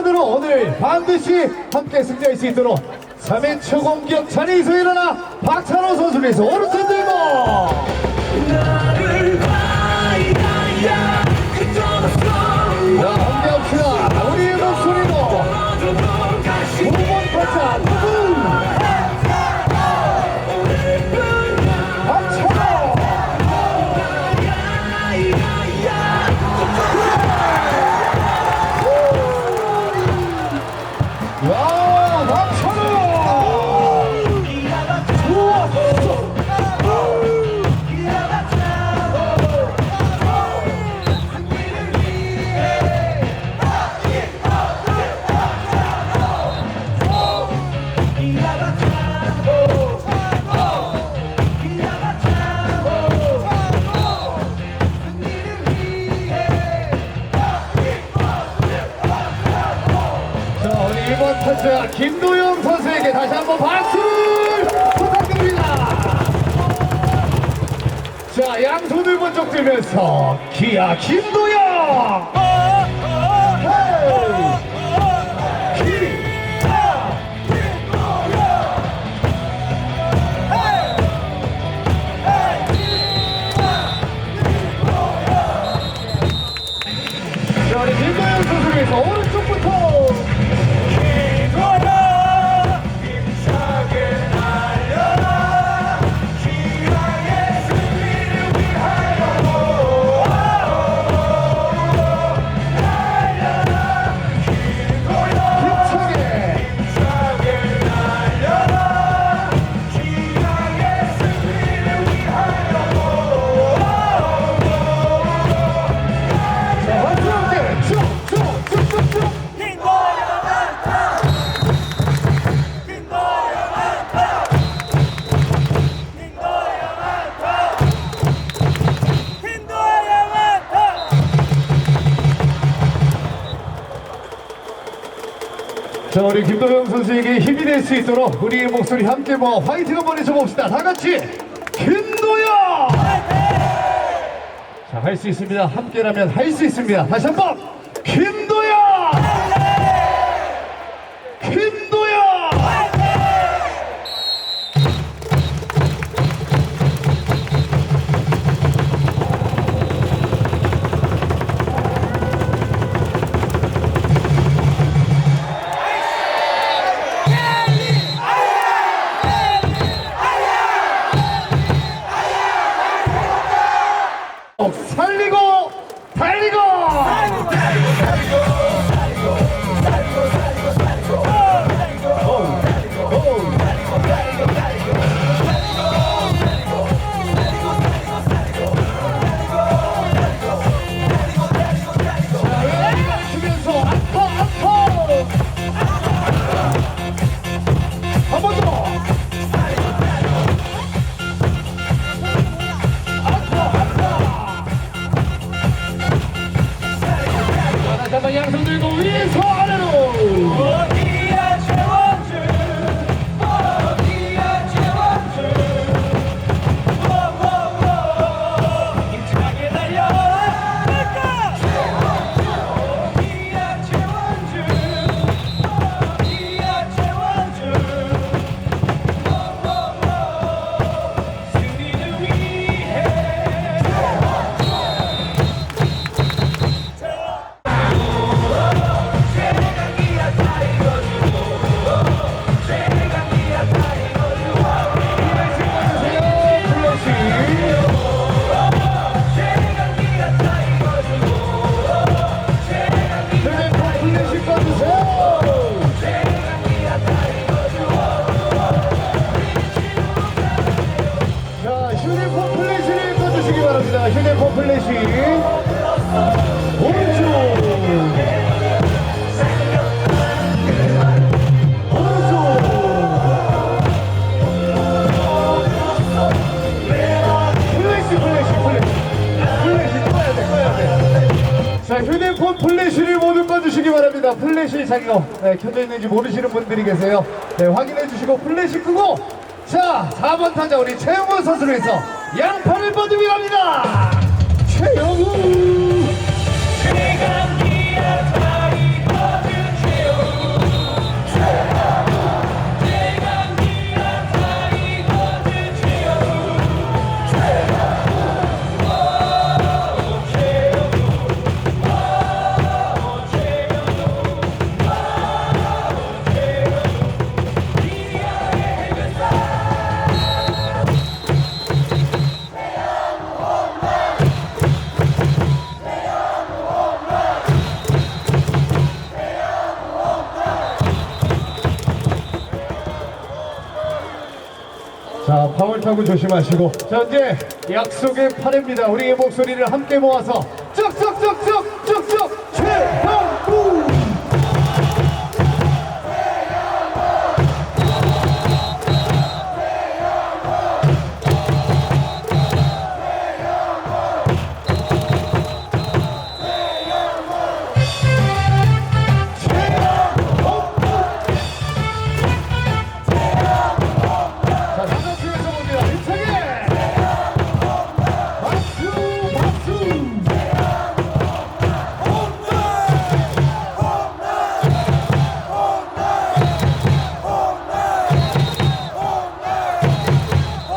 응원으로 오늘 반드시 함께 승리할 수 있도록 3회초 공격 자리에서 일어나 박찬호 선수를 위해서 오른손 들고 1번 타자 김도영 선수에게 다시 한번 박수 자 양손을 번쩍 들면서 기아 김도영 자 우리 김도영 선수에게 힘이 될 수 있도록 우리의 목소리 함께 모아 화이팅 한번 해줘봅시다. 다 같이 김도영! 자할 수 있습니다. 함께라면 할 수 있습니다. 다시 한번 김 휴대폰 플래시를 꺼주시기 바랍니다. 휴대폰 플래시. 오른쪽. 자, 휴대폰 플래시를 모두 꺼주시기 바랍니다. 플래시 자기가 네, 켜져 있는지 모르시는 분들이 계세요. 네, 확인해 주시고 플래시 끄고 자, 4번 타자 우리 최영우 선수를 위해서 양팔을 뻗으며 갑니다. 최영우. 자, 방울타구 조심하시고. 자, 이제 약속의 8회입니다. 우리의 목소리를 함께 모아서 쭉쭉쭉쭉쭉쭉 최